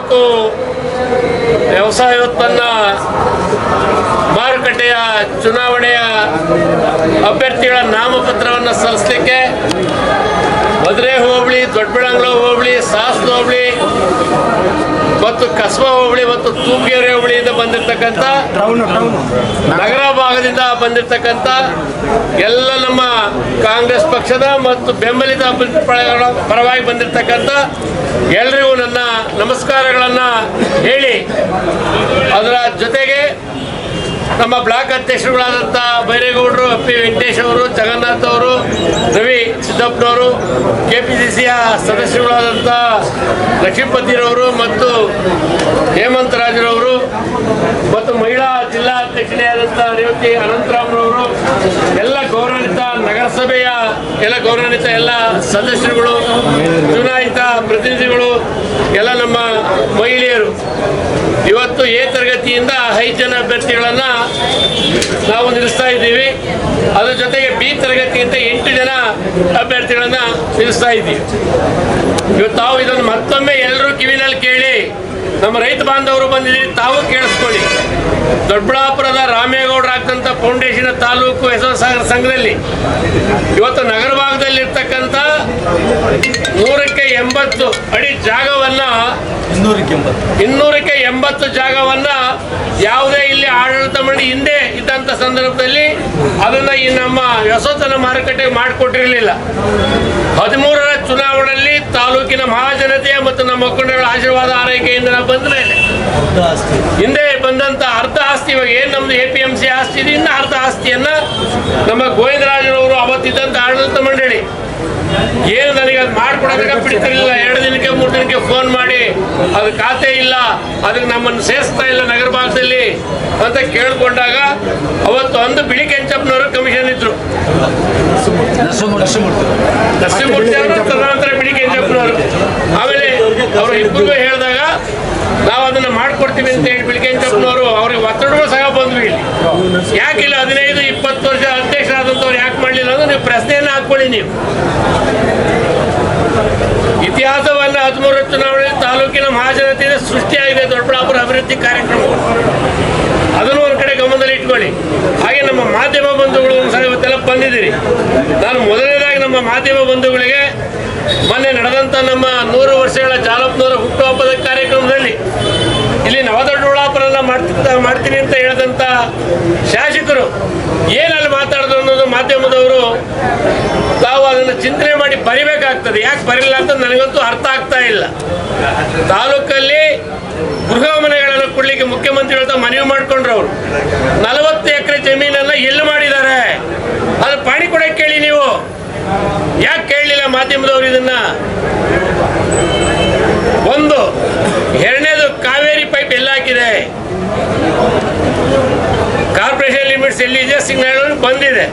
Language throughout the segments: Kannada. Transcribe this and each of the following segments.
ತಾಲೂಕು ವ್ಯವಸಾಯೋತ್ಪನ್ನ ಮಾರುಕಟ್ಟೆಯ ಚುನಾವಣೆಯ ಅಭ್ಯರ್ಥಿಗಳ ನಾಮಪತ್ರವನ್ನು ಸಲ್ಲಿಸಲಿಕ್ಕೆ ಮದ್ರೆ ಹೋಬಳಿ ದೊಡ್ಡಬಳ್ಳಾಂಗ್ಲ ಹೋಬಳಿ ಸಾಸ್ನ ಹೋಬಳಿ ಮತ್ತು ಕಸ್ಬಾ ಹೋಬಳಿ ಮತ್ತು ತೂಕೇರಿ ಹೋಬಳಿಯಿಂದ ಬಂದಿರತಕ್ಕಂಥ ನಗರ ಭಾಗದಿಂದ ಬಂದಿರತಕ್ಕಂಥ ಎಲ್ಲ ನಮ್ಮ ಕಾಂಗ್ರೆಸ್ ಪಕ್ಷದ ಮತ್ತು ಬೆಂಬಲಿತ ಪರವಾಗಿ ಬಂದಿರತಕ್ಕಂಥ ಎಲ್ರಿಗೂ ನನ್ನ ನಮಸ್ಕಾರಗಳನ್ನು ಹೇಳಿ ಅದರ ಜೊತೆಗೆ ನಮ್ಮ ಬ್ಲಾಕ್ ಅಧ್ಯಕ್ಷರುಗಳಾದಂಥ ಬೈರೇಗೌಡರು, ಪಿ ವೆಂಕಟೇಶ್ ಅವರು, ಜಗನ್ನಾಥ್ ಅವರು, ರವಿ ಸಿದ್ದಪ್ಪನವರು ಕೆ ಪಿ ಸಿ ಸಿಯ ಸದಸ್ಯರುಗಳಾದಂಥ ಲಕ್ಷ್ಮೀಪತಿರವರು ಮತ್ತು ಹೇಮಂತ್ ರಾಜರವರು ಮತ್ತು ಮಹಿಳಾ ಜಿಲ್ಲಾ ಅಧ್ಯಕ್ಷರೇ ಆದಂಥ ರೇವತಿ ಅನಂತರಾಮ್ರವರು, ಎಲ್ಲ ಗೌರವಾನ್ವಿತ ನಗರಸಭೆಯ ಎಲ್ಲ ಗೌರವಾನ್ವಿತ ಎಲ್ಲ ಸದಸ್ಯರುಗಳು, ಚುನಾಯಿತ ಪ್ರತಿನಿಧಿಗಳು, ಎಲ್ಲ ನಮ್ಮ ಮಹಿಳೆಯರು. ಇವತ್ತು ಎ ತರಗತಿಯಿಂದ ಐದು ಜನ ಅಭ್ಯರ್ಥಿಗಳನ್ನ ನಾವು ನಿಲ್ಲಿಸ್ತಾ ಇದ್ದೀವಿ. ಅದರ ಜೊತೆಗೆ ಬಿ ತರಗತಿಯಿಂದ ಎಂಟು ಜನ ಅಭ್ಯರ್ಥಿಗಳನ್ನ ನಿಲ್ಲಿಸ್ತಾ ಇದ್ದೀವಿ. ಇವತ್ತು ತಾವು ಇದನ್ನು ಮತ್ತೊಮ್ಮೆ ಎಲ್ಲರೂ ಕಿವಿನಲ್ಲಿ ಕೇಳಿ, ನಮ್ಮ ರೈತ ಬಾಂಧವರು ಬಂದಿದ್ದೀರಿ, ತಾವು ಕೇಳಿಸ್ಕೊಳ್ಳಿ. ದೊಡ್ಡಬಳ್ಳಾಪುರದ ರಾಮೇಗೌಡರು ಆಗ್ತಂತ ಫೌಂಡೇಶನ್ ತಾಲೂಕು ಹೆಸರು ಸಾಗರ ಸಂಘದಲ್ಲಿ ಇವತ್ತು ನಗರ ಭಾಗದಲ್ಲಿ ಇರ್ತಕ್ಕಂಥ ನೂರಕ್ಕೆ ಎಂಬತ್ತು ಅಡಿ ಜಾಗವನ್ನ ಇನ್ನೂರಕ್ಕೆ ಎಂಬತ್ತು. ಇನ್ನೂರಕ್ಕೆ ಎಂಬತ್ತು ಜಾಗವನ್ನ ಯಾವುದೇ ಇಲ್ಲಿ ಆಡಳಿತ ಮಂಡಳಿ ಹಿಂದೆ ಇದ್ದಂತ ಸಂದರ್ಭದಲ್ಲಿ ಅದನ್ನ ಈ ನಮ್ಮ ವ್ಯಸೋತನ ಮಾರುಕಟ್ಟೆಗೆ ಮಾಡಿಕೊಟ್ಟಿರಲಿಲ್ಲ. ಹದಿಮೂರರ ಚುನಾವಣೆಯಲ್ಲಿ ತಾಲೂಕಿನ ಮಹಾಜನತೆಯ ಮತ್ತು ನಮ್ಮ ಮುಖಂಡಗಳ ಆಶೀರ್ವಾದ ಆರೈಕೆಯಿಂದ ನಾವು ಬಂದ್ರೆ ದೊಡ್ಡ ಹಿಂದೆ ಬಂದಂತ ಅರ್ಧ ಆಸ್ತಿ ಇವಾಗ ಏನ್ ನಮ್ದು ಎ ಪಿ ಎಂ ಸಿ ಆಸ್ತಿ ಇದೆ ಇನ್ನ ಅರ್ಧ ಆಸ್ತಿಯನ್ನ ನಮ್ಮ ಗೋವಿಂದರಾಜನವರು ಅವತ್ತಿದ್ದಂತ ಆಡಳಿತ ಮಂಡಳಿ. ಏನು ನನಗೆ ಅದು ಮಾಡ್ಕೊಡೋದಾಗ ಬಿಡ್ತಿರ್ಲಿಲ್ಲ ಎರಡು ದಿನಕ್ಕೆ, ಮೂರು ದಿನಕ್ಕೆ ಫೋನ್ ಮಾಡಿ, ಅದು ಖಾತೆ ಇಲ್ಲ, ಅದಕ್ಕೆ ನಮ್ಮನ್ನು ಸೇರಿಸ್ತಾ ಇಲ್ಲ ನಗರ ಭಾಗದಲ್ಲಿ ಅಂತ ಕೇಳಿಕೊಂಡಾಗ ಅವತ್ತು ಒಂದು ಬಿಳಿ ಕೆಂಚಪ್ಪನವರು ಕಮಿಷನ್ ಇದ್ರು. ನರಸಿಂಹಮೂರ್ತಿ ಬಿಳಿ ಕೆಂಚಪ್ಪನವರು. ಆಮೇಲೆ ಅವರು ಇಬ್ಬರು ಹೇಳಿದಾಗ ನಾವು ಅದನ್ನ ಮಾಡ್ಕೊಡ್ತೀವಿ ಅಂತ ಹೇಳಿ ಬಿಳಿ ಕೆಂಚಪ್ಪನವರು, ಅವ್ರಿಗೆ ಒತ್ತಡಗಳು ಸಹ ಬಂದ್ವಿ ಇಲ್ಲಿ. ಯಾಕಿಲ್ಲ, ಹದಿನೈದು ಇಪ್ಪತ್ತು ವರ್ಷ ಅಧ್ಯಕ್ಷರಾದಂಥವ್ರು ಯಾಕೆ ಮಾಡಲಿಲ್ಲ ಅಂದ್ರೆ ನೀವು ಹಾಕೊಳ್ಳಿ ನೀವು. ಇತಿಹಾಸವನ್ನ ಹದಿಮೂರು ಚುನಾವಣೆ ತಾಲೂಕಿನ ಮಹಾಜನತೆಯಿಂದ ಸೃಷ್ಟಿಯಾಗಿದೆ ದೊಡ್ಡಬಳ್ಳಾಪುರ ಅಭಿವೃದ್ಧಿ ಕಾರ್ಯಕ್ರಮ. ಅದನ್ನು ಒಂದು ಕಡೆ ಗಮನದಲ್ಲಿ ಇಟ್ಕೊಳ್ಳಿ. ಹಾಗೆ ನಮ್ಮ ಮಾಧ್ಯಮ ಬಂಧುಗಳು ಸಹ ಇವತ್ತೆಲ್ಲ ಬಂದಿದ್ದೀರಿ. ನಾನು ಮೊದಲನೇದಾಗಿ ನಮ್ಮ ಮಾಧ್ಯಮ ಬಂಧುಗಳಿಗೆ ಮೊನ್ನೆ ನಡೆದಂಥ ನಮ್ಮ ನೂರು ವರ್ಷಗಳ ಜಾಲಪ್ನೂರ ಹುಟ್ಟುಹಬ್ಬದ ಕಾರ್ಯಕ್ರಮದಲ್ಲಿ ಇಲ್ಲಿ ನವದೊಡ್ಡಬಳ್ಳಾಪುರನ ಮಾಡ್ತೀನಿ ಅಂತ ಹೇಳಿದಂಥ ಶಾಸಕರು ಏನಲ್ಲಿ ಅನ್ನೋದು ಮಾಧ್ಯಮದವರು ತಾವು ಅದನ್ನು ಚಿಂತನೆ ಮಾಡಿ ಬರಿಬೇಕಾಗ್ತದೆ. ಯಾಕೆ ಬರಿಲ್ಲ ಅಂತ ನನಗಂತೂ ಅರ್ಥ ಆಗ್ತಾ ಇಲ್ಲ. ತಾಲೂಕಲ್ಲಿ ಗೃಹ ಮನೆಗಳನ್ನು ಕೊಡ್ಲಿಕ್ಕೆ ಮುಖ್ಯಮಂತ್ರಿ ಹತ್ರ ಮನವಿ ಮಾಡ್ಕೊಂಡ್ರು ಅವರು ನಲವತ್ತು ಎಕರೆ ಜಮೀನನ್ನ ಎಲ್ಲಿ ಮಾಡಿದ್ದಾರೆ? ಅದು ಪಾಣಿ ಕೂಡ ಕೇಳಿ ನೀವು. ಯಾಕೆ ಕೇಳಲಿಲ್ಲ ಮಾಧ್ಯಮದವರು ಇದನ್ನ? ಒಂದು, ಎರಡನೇದು ಕಾವೇರಿ ಪೈಪ್ ಎಲ್ಲ ಹಾಕಿದೆ? ಕಾರ್ಪೊರೇಷನ್ ಲಿಮಿಟ್ಸ್ ಎಲ್ಲಿದೆ ಸಿಗ್ನಲ್ ಬಂದಿದೆ.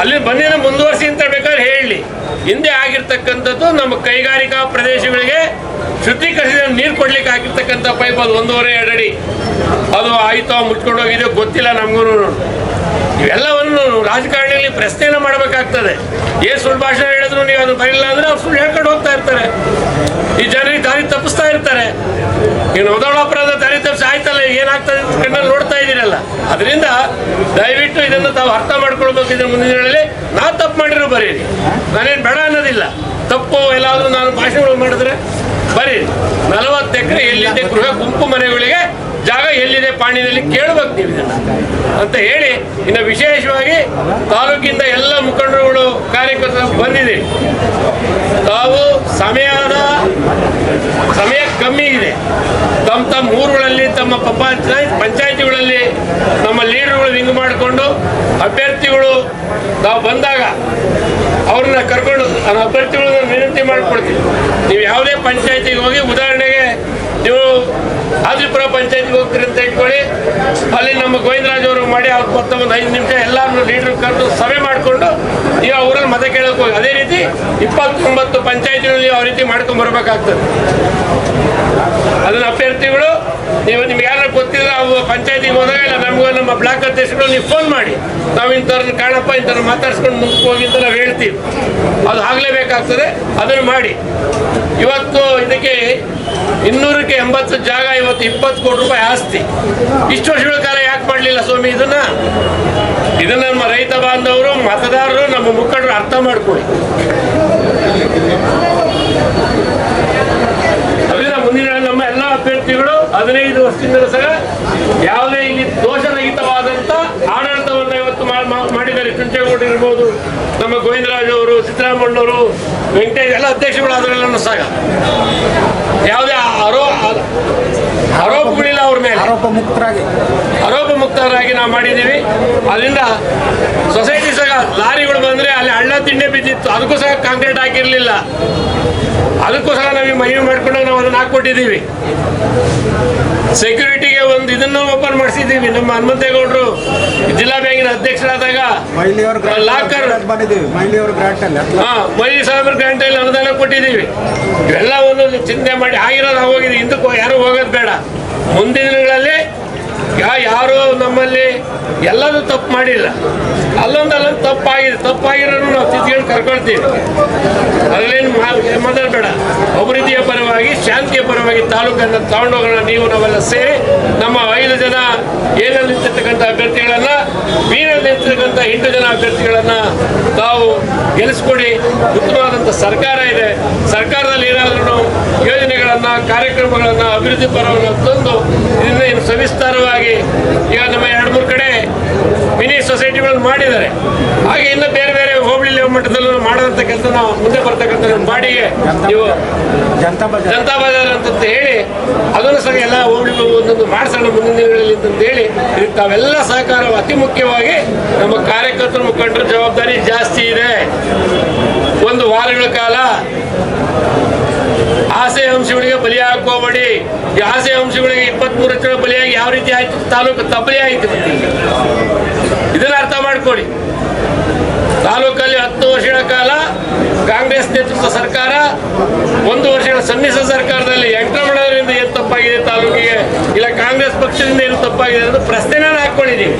ಅಲ್ಲಿ ಬಂದಿನ ಮುಂದುವರಿಸಿ ಅಂತ ಬೇಕಾದ್ರೆ ಹೇಳಿ. ಹಿಂದೆ ಆಗಿರ್ತಕ್ಕಂಥದ್ದು ನಮ್ಮ ಕೈಗಾರಿಕಾ ಪ್ರದೇಶಗಳಿಗೆ ಶುದ್ಧೀಕರಿಸಿದ ನೀರು ಕೊಡ್ಲಿಕ್ಕೆ ಹಾಕಿರ್ತಕ್ಕಂಥ ಪೈಪ್ ಅದು ಒಂದೂವರೆ ಎರಡು ಅದು ಆಯಿತಾ ಮುಚ್ಕೊಂಡು ಗೊತ್ತಿಲ್ಲ ನಮಗೂ ಇವೆಲ್ಲವನ್ನು ರಾಜಕಾರಣಿಯಲ್ಲಿ ಪ್ರಶ್ನೆಯನ್ನು ಮಾಡಬೇಕಾಗ್ತದೆ. ಏನು ಸುಳ್ಳು ಭಾಷಣ ಹೇಳಿದ್ರು ನೀವು ಅದು ಬರಲಿಲ್ಲ ಅಂದ್ರೆ ಅವ್ರು ಸುಳ್ಳು ಹೇಳ್ಕೊಂಡು ಹೋಗ್ತಾ ಇರ್ತಾರೆ. ಈ ಜನರಿಗೆ ದಾರಿ ತಪ್ಪಿಸ್ತಾ ಇರ್ತಾರೆ. ಇನ್ನು ಉದಾಹರಣಾಪುರದ ದಾರಿ ತಪ್ಪಿಸಿ ಆಯ್ತಲ್ಲ, ಏನಾಗ್ತದೆ ಕಣ್ಣಲ್ಲಿ ನೋಡ್ತಾ ಇದ್ದೀರಲ್ಲ. ಅದರಿಂದ ದಯವಿಟ್ಟು ಇದನ್ನು ತಾವು ಅರ್ಥ ಮಾಡ್ಕೊಳ್ಬೇಕು ಇದ್ರ ಮುಂದಿನ ದಿನಗಳಲ್ಲಿ. ನಾವು ತಪ್ಪು ಮಾಡಿರೋ ಬರೀರಿ. ನಾನೇನು ಬೇಡ ಅನ್ನೋದಿಲ್ಲ. ತಪ್ಪು ಎಲ್ಲಾದರೂ ನಾನು ಭಾಷಣಗಳು ಮಾಡಿದ್ರೆ ಬರೀರಿ. ನಲವತ್ತು ಎಕರೆ ಎಲ್ಲಿದೆ ಗೃಹ ಗುಂಪು ಮನೆಗಳಿಗೆ ಜಾಗ ಎಲ್ಲಿದೆ ಪಾಣಿನಲ್ಲಿ ಕೇಳಬೇಕು ನೀವು ಇದನ್ನ ಅಂತ ಹೇಳಿ, ಇನ್ನು ವಿಶೇಷವಾಗಿ ತಾಲೂಕಿಂದ ಎಲ್ಲ ಮುಖಂಡರುಗಳು ಕಾರ್ಯಕರ್ತರು ಬಂದಿದೆ. ತಾವು ಸಮಯದ ಸಮಯ ಕಮ್ಮಿ ಇದೆ. ತಮ್ಮ ತಮ್ಮ ಊರುಗಳಲ್ಲಿ, ತಮ್ಮ ಪಂಚಾಯತ್, ಪಂಚಾಯತಿಗಳಲ್ಲಿ ನಮ್ಮ ಲೀಡರ್ಗಳು ಹಿಂಗ್ ಮಾಡಿಕೊಂಡು ಅಭ್ಯರ್ಥಿಗಳು ನಾವು ಬಂದಾಗ ಅವ್ರನ್ನ ಕರ್ಕೊಂಡು ಅಭ್ಯರ್ಥಿಗಳನ್ನ ವಿನಂತಿ ಮಾಡಿಕೊಡ್ತೀವಿ. ನೀವು ಯಾವುದೇ ಪಂಚಾಯತಿಗೆ ಹೋಗಿ ಉದಾಹರಣೆಗೆ ನೀವು ಆದಿಪುರ ಪಂಚಾಯತ್ಗೆ ಹೋಗ್ತೀರಿ ಅಂತ ಇಟ್ಕೊಳ್ಳಿ ಅಲ್ಲಿ ನಮ್ಮ ಗೋವಿಂದರಾಜ್ ಅವರು ಮಾಡಿ ಅವ್ರ ಒಂದು ಐದು ನಿಮಿಷ ಎಲ್ಲರನ್ನು ಲೀಡರ್ ಕರೆದು ಸಭೆ ಮಾಡಿಕೊಂಡು ನೀವು ಅವರಲ್ಲಿ ಮತ ಕೇಳೋಕೆ ಹೋಗಿ. ಅದೇ ರೀತಿ ಇಪ್ಪತ್ತೊಂಬತ್ತು ಪಂಚಾಯತಿಗಳಲ್ಲಿ ಯಾವ ರೀತಿ ಮಾಡ್ಕೊಂಡು ಬರಬೇಕಾಗ್ತದೆ. ಅದನ್ನ ಅಭ್ಯರ್ಥಿಗಳು, ನೀವು ನಿಮ್ಗೆ ಯಾರು ಗೊತ್ತಿಲ್ಲ ಅವು ಪಂಚಾಯತಿಗೆ ಹೋದಾಗ ಇಲ್ಲ ನಮ್ಮ ಬ್ಲಾಕ್ ಅಧ್ಯಕ್ಷರು, ನೀವು ಫೋನ್ ಮಾಡಿ. ನಾವು ಇಂಥವ್ರನ್ನ ಕಾಣಪ್ಪ, ಇಂಥವ್ರನ್ನ ಮಾತಾಡ್ಸ್ಕೊಂಡು ಮುಂದಕ್ಕೆ ಹೋಗಿ ಅಂತ ನಾವು ಹೇಳ್ತೀವಿ. ಅದು ಆಗಲೇಬೇಕಾಗ್ತದೆ, ಅದನ್ನು ಮಾಡಿ. ಇವತ್ತು ಇದಕ್ಕೆ ಇನ್ನೂರಕ್ಕೆ ಎಂಬತ್ತು ಜಾಗ, ಇವತ್ತು ಇಪ್ಪತ್ತು ಕೋಟಿ ರೂಪಾಯಿ ಆಸ್ತಿ. ಇಷ್ಟು ವರ್ಷಗಳ ಕಾಲ ಯಾಕೆ ಮಾಡಲಿಲ್ಲ ಸ್ವಾಮಿ ಇದನ್ನ? ಇದನ್ನ ನಮ್ಮ ರೈತ ಬಾಂಧವರು, ಮತದಾರರು, ನಮ್ಮ ಮುಖಂಡರು ಅರ್ಥ ಮಾಡ್ಕೊಳ್ಳಿ. ಮುಂದಿನ ನಮ್ಮ ಎಲ್ಲ ಅಭ್ಯರ್ಥಿಗಳು ಹದಿನೈದು ವರ್ಷದಿಂದ ಸಹ ಯಾವುದೇ ಇಲ್ಲಿ ದೋಷರಹಿತವಾದಂತ ಆಡಳಿತವನ್ನು ಇವತ್ತು ಮಾಡಿದ್ದಾರೆ. ಚುಂಚೇಗೌಡ ಇರ್ಬೋದು ನಮ್ಮ ಗೋವಿಂದರಾಜ್ ಅವರು ಸಿದ್ದರಾಮಣ್ಣವರು ವೆಂಕಟೇಶ್ ಎಲ್ಲ ಅಧ್ಯಕ್ಷಗಳಾದ್ರೆಲ್ಲ ಸಾಗ ಯಾವುದೇ ಆರೋ ಆರೋಪಗಳಿಲ್ಲ ಅವ್ರ ಮೇಲೆ. ಆರೋಪ ಮುಕ್ತರಾಗಿ. ಆರೋಪ ಮುಕ್ತರಾಗಿ ನಾವು ಮಾಡಿದ್ದೀವಿ. ಅದರಿಂದ ಸೊಸೈಟಿ ಸಹ ಲಾರಿಗಳು ಬಂದ್ರೆ ಅಲ್ಲಿ ಹಳ್ಳ ತಿಂಡೆ ಬಿದ್ದಿತ್ತು. ಅದಕ್ಕೂ ಸಹ ಕಾಂಕ್ರೀಟ್ ಹಾಕಿರಲಿಲ್ಲ. ಅದಕ್ಕೂ ಸಹ ನಾವೀಗ ಮನವಿ ಮಾಡ್ಕೊಂಡು ನಾವು ಅದನ್ನ ಹಾಕ್ಕೊಟ್ಟಿದ್ದೀವಿ ಸೆಕ್ಯೂರಿಟಿಗೆ ಒಂದು ಇದನ್ನು ಓಪನ್ ಮಾಡಿಸಿದ್ದೀವಿ ನಮ್ಮ ಹನುಮಂತೇಗೌಡರು ಜಿಲ್ಲಾ ಬ್ಯಾಂಕಿನ ಅಧ್ಯಕ್ಷರಾದಾಗ ಲಾಕರ್ ಮೈಲಿ ಮಹಿಳೆಯರ ಗ್ರಾಂಟ್ ಅಲ್ಲಿ ಅನುದಾನ ಕೊಟ್ಟಿದ್ದೀವಿ ಇವೆಲ್ಲ ಒಂದು ಚಿಂತೆ ಮಾಡಿ ಆಗಿರೋದು ಹೋಗಿದೆ ಹಿಂದಕ್ಕೆ ಯಾರು ಹೋಗೋದು ಬೇಡ. ಮುಂದಿನ ದಿನಗಳಲ್ಲಿ ಯಾರು ನಮ್ಮಲ್ಲಿ ಎಲ್ಲದೂ ತಪ್ಪು ಮಾಡಿಲ್ಲ. ಅಲ್ಲೊಂದು ಅಲ್ಲೊಂದು ತಪ್ಪಾಗಿದೆ. ತಪ್ಪಾಗಿರೋನು ನಾವು ತಿದ್ಕೊಂಡು ಕರ್ಕೊಳ್ತೀವಿ. ಅದರಲ್ಲೇನು ಮಾತಾಡಬೇಡ ಅಭಿವೃದ್ಧಿಯ ಪರವಾಗಿ, ಶಾಂತಿಯ ಪರವಾಗಿ ತಾಲೂಕನ್ನು ತಗೊಂಡೋಗೋಣ ನೀವು ನಾವೆಲ್ಲ ಸೇರಿ ನಮ್ಮ ಐದು ಜನ ಏನಲ್ಲಿ ನಿಂತಿರ್ತಕ್ಕಂಥ ಅಭ್ಯರ್ಥಿಗಳನ್ನು ಮೀನಲ್ಲಿ ನಿಂತಿರ್ತಕ್ಕಂಥ ಎಂಟು ಜನ ಅಭ್ಯರ್ಥಿಗಳನ್ನು ತಾವು ಗೆಲ್ಲಿಸ್ಕೊಡಿ. ಉತ್ತಮವಾದಂಥ ಸರ್ಕಾರ ಇದೆ. ಸರ್ಕಾರದಲ್ಲಿ ಏನಾದರೂ ಕಾರ್ಯಕ್ರಮಗಳನ್ನ ಅಭಿವೃದ್ಧಿ ಪರವನ್ನು ತಂದು ಇದರಿಂದ ಇನ್ನು ಸವಿಸ್ತಾರವಾಗಿ ಈಗ ನಮ್ಮ ಎರಡು ಮೂರು ಕಡೆ ಮಿನಿ ಸೊಸೈಟಿಗಳನ್ನು ಮಾಡಿದ್ದಾರೆ. ಹಾಗೆ ಇನ್ನು ಬೇರೆ ಬೇರೆ ಹೋಬಳಿ ಲೆವೆಲ್ ಮಟ್ಟದಲ್ಲೂ ಮಾಡುವಂಥ ಕೆಲಸ ನಾವು ಮುಂದೆ ಬರ್ತಕ್ಕಂಥ ನಮ್ಮ ಬಾಡಿಗೆ ನೀವು ಜನತಾ ಬಜಾರ್. ಅಂತಂತ ಹೇಳಿ ಅದನ್ನು ಸಹ ಎಲ್ಲ ಹೋಬಳಿ ಒಂದೊಂದು ಮಾಡಿಸೋಣ ಮುಂದಿನ ದಿನಗಳಲ್ಲಿ ಅಂತಂತ ಹೇಳಿ ಇದಕ್ಕೆ ತಾವೆಲ್ಲ ಸಹಕಾರ ಅತಿ ಮುಖ್ಯವಾಗಿ ನಮ್ಮ ಕಾರ್ಯಕರ್ತರು ಮುಖಂಡರ ಜವಾಬ್ದಾರಿ ಜಾಸ್ತಿ ಇದೆ. ಒಂದು ವಾರಗಳ ಕಾಲ ಅಂಶಗಳಿಗೆ ಬಲಿ ಯಾಸೆ ಅಂಶಗಳಿಗೆ ಅಂಶಗಳಿಗೆ ಇಪ್ಪತ್ಮೂರು ಜನ ಬಲಿಯಾಗಿ ಯಾವ ರೀತಿ ಆಯ್ತು? ತಾಲೂಕು ತಬ್ಬಲಿ ಆಯ್ತು. ಇದನ್ನ ಅರ್ಥ ಮಾಡ್ಕೊಳ್ಳಿ. ತಾಲೂಕಲ್ಲಿ ಹತ್ತು ವರ್ಷಗಳ ಕಾಲ ಕಾಂಗ್ರೆಸ್ ನೇತೃತ್ವ ಸರ್ಕಾರ, ಒಂದು ವರ್ಷಗಳ ಸಮ್ಮಿಶ್ರ ಸರ್ಕಾರದಲ್ಲಿ ವೆಂಕಟರಮಣರಿಂದ ಏನು ತಪ್ಪಾಗಿದೆ ತಾಲೂಕಿಗೆ? ಇಲ್ಲ ಕಾಂಗ್ರೆಸ್ ಪಕ್ಷದಿಂದ ಏನು ತಪ್ಪಾಗಿದೆ ಅಂತ ಪ್ರಶ್ನೆನ ಹಾಕೊಂಡಿದ್ದೀನಿ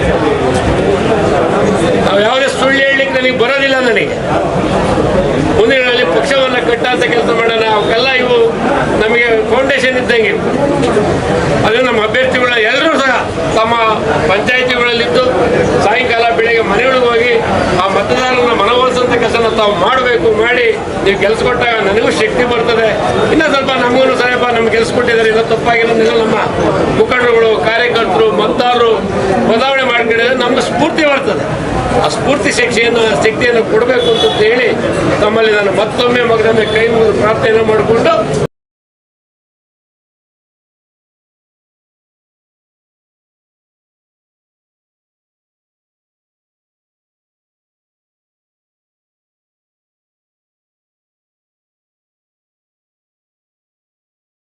ನಾವು ಯಾವುದೇ ಸುಳ್ಳು ಹೇಳಲಿಕ್ಕೆ ನನಗೆ ಬರೋದಿಲ್ಲ ನನಗೆ. ಮುಂದಿನಲ್ಲಿ ಪಕ್ಷವನ್ನು ಕಟ್ಟಾಂತ ಕೆಲಸ ಮಾಡೋಣ. ಅವಕ್ಕೆಲ್ಲ ಇವು ನಮಗೆ ಫೌಂಡೇಶನ್ ಇದ್ದಂಗೆ. ಅದು ನಮ್ಮ ಅಭ್ಯರ್ಥಿಗಳ ಎಲ್ಲರೂ ಸಹ ತಮ್ಮ ಪಂಚಾಯಿತಿಗಳಲ್ಲಿದ್ದು ಸಾಯಂಕಾಲ ಬೆಳಿಗ್ಗೆ ಮನೆಗಳಿಗೆ ಹೋಗಿ ಆ ಮತದಾರರನ್ನ ಮನವೊಲಿಸುವಂಥ ಕೆಲಸನ ತಾವು ಮಾಡಬೇಕು, ಮಾಡಿ, ನೀವು ಕೆಲಸ ಕೊಟ್ಟಾಗ ನನಗೂ ಶಕ್ತಿ ಬರ್ತದೆ. ಇನ್ನೂ ಸ್ವಲ್ಪ ನಮಗೂ ಸ್ವಲ್ಪ ನಮ್ಗೆ ಕೆಲಸ ಕೊಟ್ಟಿದ್ದಾರೆ, ಇಲ್ಲ ತಪ್ಪಾಗಿರೋದಿಲ್ಲ ನಮ್ಮ ಮುಖಂಡರುಗಳು, ಕಾರ್ಯಕರ್ತರು, ಮತದಾರರು ಬದಲಾವಣೆ ಮಾಡಿಕೊಂಡಿದ್ರೆ ನಮ್ಗೆ ಸ್ಫೂರ್ತಿ ಬರ್ತದೆ. ಆ ಸ್ಫೂರ್ತಿ ಶಿಕ್ಷೆಯನ್ನು ಶಕ್ತಿಯನ್ನು ಕೊಡಬೇಕು ಅಂತ ಹೇಳಿ ತಮ್ಮಲ್ಲಿ ನಾನು ಮತ್ತೊಮ್ಮೆ ಮಗದೊಮ್ಮೆ ಕೈ ಮುಗಿದು ಪ್ರಾರ್ಥನೆ ಮಾಡಿಕೊಂಡು